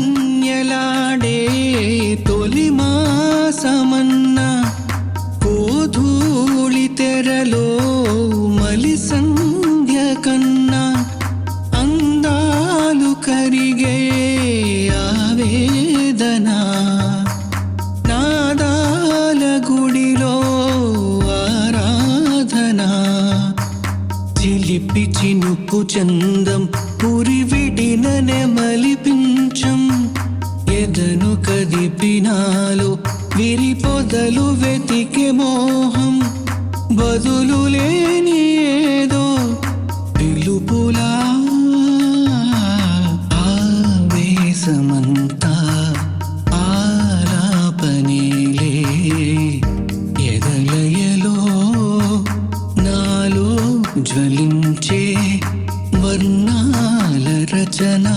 వనకన్యలాడే తొలి మాసమన్న కోధూళి తెరలో మలి సంధ్య కన్నా అందాలు కరిగే ఆవేదన నాదాల గుడిలో ఆరాధన చిలిపి చినుకు చందం పురి విరిపొదలు విరి వెతికే మోహం బదులు లేని ఏదో పిలుపులా ఆవేశమంతా ఆలాపనేలే ఎదలయలో నాలో జ్వలించే వర్ణాల రచనా